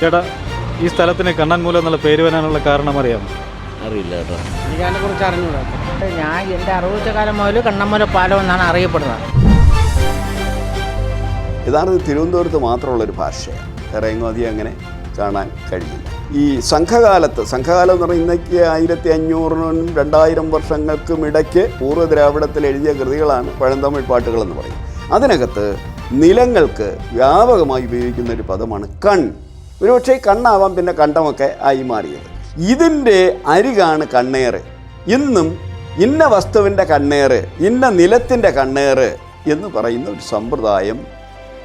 ചേട്ടാ ഈ സ്ഥലത്തിന് കണ്ണൻമൂലം എന്നുള്ള പേര് വരാനുള്ള കാരണം അറിയാമോ? അറിയില്ല കേട്ടോ. എനിക്ക് അതിനെക്കുറിച്ച് അറിഞ്ഞൂടാ. ഞാൻ എന്റെ അറിവിച്ച കാലം മുതൽ കണ്ണൻമൂല പാലം എന്നാണ് അറിയപ്പെടുന്നത്. യഥാർത്ഥത്തിൽ തിരുവനന്തപുരത്ത് മാത്രമുള്ളൊരു ഭാഷയാണ് വേറെ എങ്ങും അധികം അങ്ങനെ കാണാൻ കഴിയില്ല. ഈ സംഘകാലത്ത് സംഘകാലം എന്ന് പറഞ്ഞാൽ ഇന്നേക്ക് ആയിരത്തി അഞ്ഞൂറിനും രണ്ടായിരം വർഷങ്ങൾക്കും ഇടയ്ക്ക് പൂർവ ദ്രാവിഡത്തിൽ എഴുതിയ കൃതികളാണ് പഴന്തമിഴ് പാട്ടുകൾ എന്ന് പറയും. അതിനകത്ത് നിലങ്ങൾക്ക് വ്യാപകമായി ഉപയോഗിക്കുന്ന ഒരു പദമാണ് കൺ. ഒരുപക്ഷെ കണ്ണാവാം പിന്നെ കണ്ടമൊക്കെ ആയി മാറിയത്. ഇതിന്റെ അരികാണ് കണ്ണേറ്. ഇന്നും ഇന്ന വസ്തുവിന്റെ കണ്ണേറ് ഇന്ന നിലത്തിന്റെ കണ്ണേറ് എന്ന് പറയുന്ന ഒരു സമ്പ്രദായം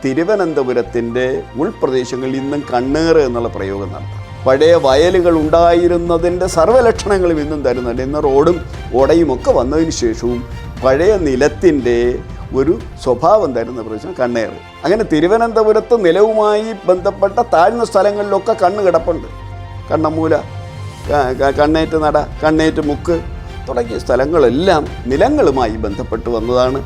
തിരുവനന്തപുരത്തിന്റെ ഉൾപ്രദേശങ്ങളിൽ ഇന്നും കണ്ണേറ് എന്നുള്ള പ്രയോഗം നടത്താം പഴയ വയലുകൾ ഉണ്ടായിരുന്നതിന്റെ സർവലക്ഷണങ്ങളും ഇന്നും തരുന്നുണ്ട്. ഇന്ന് റോഡും ഓടയും ഒക്കെ വന്നതിന് ശേഷവും പഴയ നിലത്തിന്റെ ഒരു സ്വഭാവം തരുന്ന പ്രദേശം കണ്ണേറ്. അങ്ങനെ തിരുവനന്തപുരത്ത് നിലവുമായി ബന്ധപ്പെട്ട താഴ്ന്ന സ്ഥലങ്ങളിലൊക്കെ കണ്ണ് കിടപ്പുണ്ട്. കണ്ണമൂല കണ്ണേറ്റ് നട കണ്ണേറ്റ് മുക്ക് തുടങ്ങിയ സ്ഥലങ്ങളെല്ലാം നിലങ്ങളുമായി ബന്ധപ്പെട്ട് വന്നതാണ്.